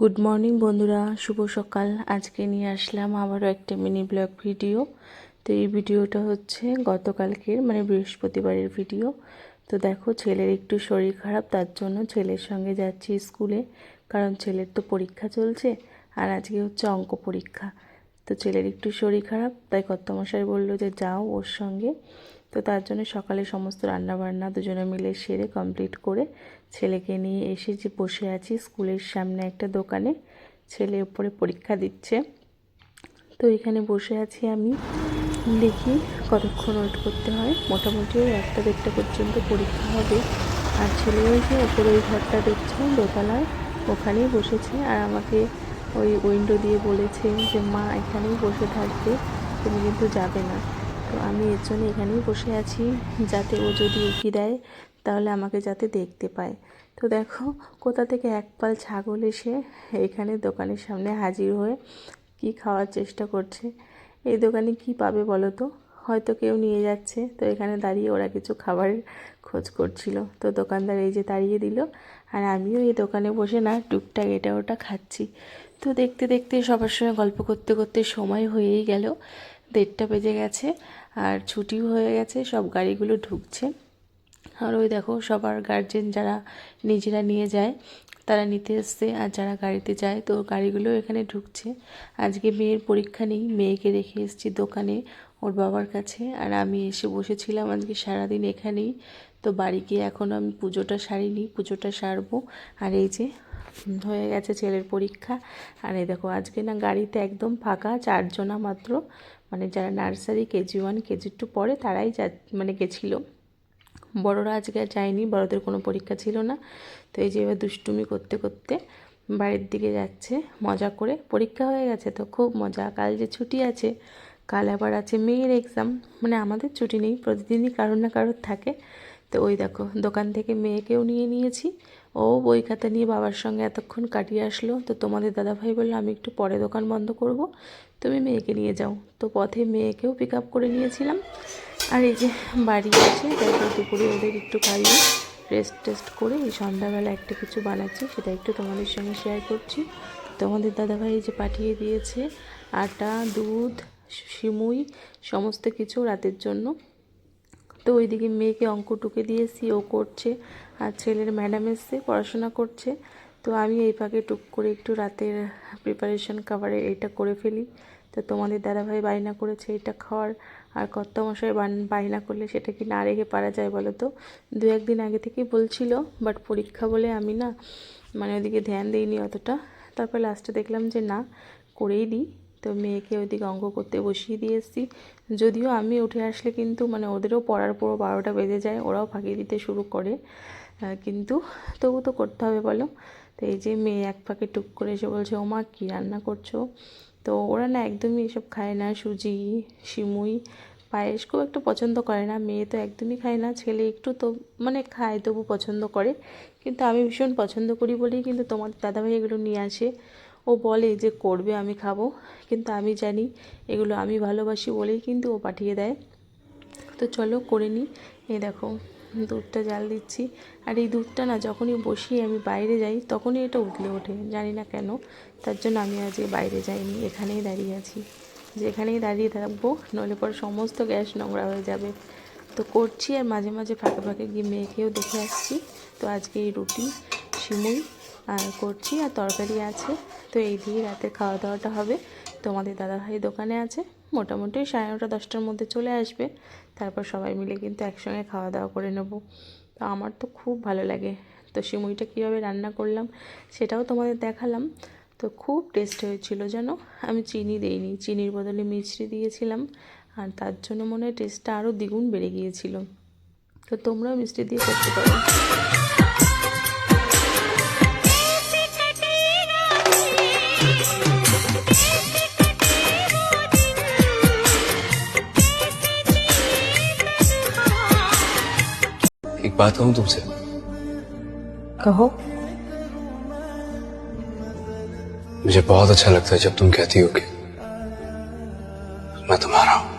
Good morning বন্ধুরা। শুভ সকাল। আজকে নিয়ে আসলাম আবারও একটা মিনি ব্লগ ভিডিও তো এই ভিডিওটা হচ্ছে গতকালকের মানে বৃহস্পতিবারের ভিডিও তো দেখো, ছেলের একটু শরীর খারাপ, তার জন্য ছেলের সঙ্গে যাচ্ছি স্কুলে। কারণ ছেলের তো পরীক্ষা চলছে, আর আজকে হচ্ছে অঙ্ক পরীক্ষা। তো ছেলের একটু শরীর খারাপ, তাই কর্তামশাই বলল যে, যাও ওর সঙ্গে। তো তার জন্য সকালে সমস্ত রান্নাবান্না দুজনে মিলে সেরে কমপ্লিট করে ছেলেকে নিয়ে এসে যে বসে আছি স্কুলের সামনে একটা দোকানে, ছেলে উপরে পরীক্ষা দিচ্ছে। তো এখানে বসে আছি আমি। দেখি কতক্ষণ ওয়েট করতে হয়। মোটামুটি ওই একটা দেড়টা পর্যন্ত পরীক্ষা হবে। আর ছেলে ওই যে ওপরে ওই ঘরটা দেখছে, দোতলায়, ওখানেই বসেছে। আর আমাকে ওই উইন্ডো দিয়ে বলেছে যে, মা, এখানেই বসে থাকবে, তুমি কিন্তু যাবে না। তো আমি এর জন্য এখানেই বসে আছি যাতে ও যদি উকি দেয়, তাহলে আমাকে যাতে দেখতে পায়। তো দেখো, কোথা থেকে এক পাল ছাগল এসে এখানে দোকানের সামনে হাজির হয়ে কি খাওয়ার চেষ্টা করছে। এই দোকানে কি পাবে বলো তো? হয়তো কেউ নিয়ে যাচ্ছে। তো এখানে দাঁড়িয়ে ওরা কিছু খাবারের খোঁজ করছিল। তো দোকানদার এই যে দাঁড়িয়ে দিল, আর আমিও এই দোকানে বসে না, টুকটাক এটা ওটা খাচ্ছি। তো দেখতে দেখতে সবার সঙ্গে গল্প করতে করতে সময় হয়েই গেল। দেড়টা বেজে গেছে। আর ছুটিও হয়ে গেছে, সব গাড়িগুলো ঢুকছে। আর ওই দেখো, সবার গার্জেন যারা নিজেরা নিয়ে যায়, তারা নিতে এসছে। আর যারা গাড়িতে যায়, তো গাড়িগুলো এখানে ঢুকছে। আজকে মেয়ের পরীক্ষা নেই, মেয়েকে রেখে এসেছি দোকানে, ওর বাবার কাছে। আর আমি এসে বসেছিলাম আজকে সারাদিন এখানেই। তো বাড়ি গিয়ে এখনও আমি পুজোটা সারিনি, পুজোটা সারবো। আর এই যে, হয়ে গেছে ছেলের পরীক্ষা। আর এই দেখো, আজকে না গাড়িতে একদম ফাঁকা, চারজনা মাত্র। মানে যারা nursery KG one, KG two পড়ে তারাই যা মানে গেছিল। বড়রা আজকে আর যায়নি, বড়দের কোনো পরীক্ষা ছিল না। তো এই যে এবার দুষ্টুমি করতে করতে বাড়ির দিকে যাচ্ছে, মজা করে। পরীক্ষা হয়ে গেছে তো খুব মজা। কাল যে ছুটি আছে, কাল আবার আছে মেয়ের এক্সাম মানে আমাদের ছুটি নেই, প্রতিদিনই কারোর না কারোর থাকে। তো ওই দেখো, দোকান থেকে মেয়েকেও নিয়ে নিয়েছি। ও বই খাতা নিয়ে বাবার সঙ্গে এতক্ষণ কাটিয়ে আসলো। তো তোমাদের দাদাভাই বলল, আমি একটু পরে দোকান বন্ধ করব, তুমি মেয়েকে নিয়ে যাও। তো পথে মেয়েকেও পিক আপ করে নিয়েছিলাম। আর এই যে বাড়ি আছে তারপর দুপুরে ওদের একটু খাইয়ে রেস্ট টেস্ট করে এই সন্ধ্যাবেলা একটা কিছু বানাচ্ছি, সেটা একটু তোমাদের সঙ্গে শেয়ার করছি। তোমাদের দাদাভাই যে পাঠিয়ে দিয়েছে, আটা, দুধ সিমুই সমস্ত কিছু রাতের জন্য। তো ওইদিকে মেয়েকে অঙ্ক টুকে দিয়েছি, ও করছে আর ছেলের ম্যাডাম এসছে, পড়াশোনা করছে। তো আমি এই ফাঁকে টুক করে একটু রাতের প্রিপারেশন খাবারের এইটা করে ফেলি। তো তোমাদের দাদাভাই বায়না করেছে এটা খাওয়ার, আর কর্তামশাই বায়না করলে সেটা কি না রেখে পারা যায় বলো তো? দু একদিন আগে থেকেই বলছিল বাট পরীক্ষা বলে আমি না মানে ওদিকে ধ্যান দিইনি অতটা। তারপর লাস্টে দেখলাম যে না, করেই দিই। মেয়েকে ওইদিকে অঙ্ক করতে বসিয়ে দিয়ে এসেছি। যদিও আমি উঠে আসলে কিন্তু মানে ওদেরও পড়ার পুরো বারোটা বেজে যায়, ওরাও ফাঁকি দিতে শুরু করে। কিন্তু তবু তো করতে হবে বলো। তো এই যে মেয়ে এক ফাঁকে টুক করে এসে বলছে, ও মা, কী রান্না করছ? তো ওরা না একদমই এসব খায় না, সুজি, সিমুই, পায়েস খুব একটা পছন্দ করে না। মেয়ে তো একদমই খায় না, ছেলে একটু তো মানে খায় তবু পছন্দ করে। কিন্তু আমি ভীষণ পছন্দ করি বলেই কিন্তু তোমার দাদাভাই এগুলো নিয়ে আসে। ও বলে যে, করবে, আমি খাব। কিন্তু আমি জানি এগুলো আমি ভালোবাসি বলেই কিন্তু ও পাঠিয়ে দেয়। তো চলো করে নিই। এই দেখো, দুধটা জাল দিচ্ছি। আর এই দুধটা না যখনই বসিয়ে আমি বাইরে যাই, তখনই এটা উতলে ওঠে। জানি না কেন, তার জন্য আমি আজকে বাইরে যাইনি, এখানেই দাঁড়িয়ে আছি। যে এখানেই দাঁড়িয়ে থাকব, নইলে পরে সমস্ত গ্যাস নোংরা হয়ে যাবে। তো করছি আর মাঝে মাঝে ফাঁকে ফাঁকে গিয়ে মেয়েকেও দেখে আসছি। তো আজকে এই রুটি আর করছি আর তরকারি আছে। তো এই দিয়ে রাতে খাওয়া দাওয়াটা হবে। তোমাদের দাদাভাই দোকানে আছে। মোটামুটি সাড়ে নটা, দশটার মধ্যে চলে আসবে। তারপর সবাই মিলে কিন্তু একসঙ্গে খাওয়া দাওয়া করে নেব। তো আমার তো খুব ভালো লাগে। তো সিমুইটা কীভাবে রান্না করলাম সেটাও তোমাদের দেখালাম। তো খুব টেস্ট হয়েছিল যেন। আমি চিনি দিইনি। চিনির বদলে মিছরি দিয়েছিলাম। আর তার জন্য মনে হয় টেস্টটা আরও দ্বিগুণ বেড়ে গিয়েছিল। তো তোমরাও মিষ্টি দিয়ে করতে পারো। एक बात कहूँ तुमसे? कहो। मुझे बहुत अच्छा लगता है जब तुम कहती हो कि मैं तुम्हारा हूँ।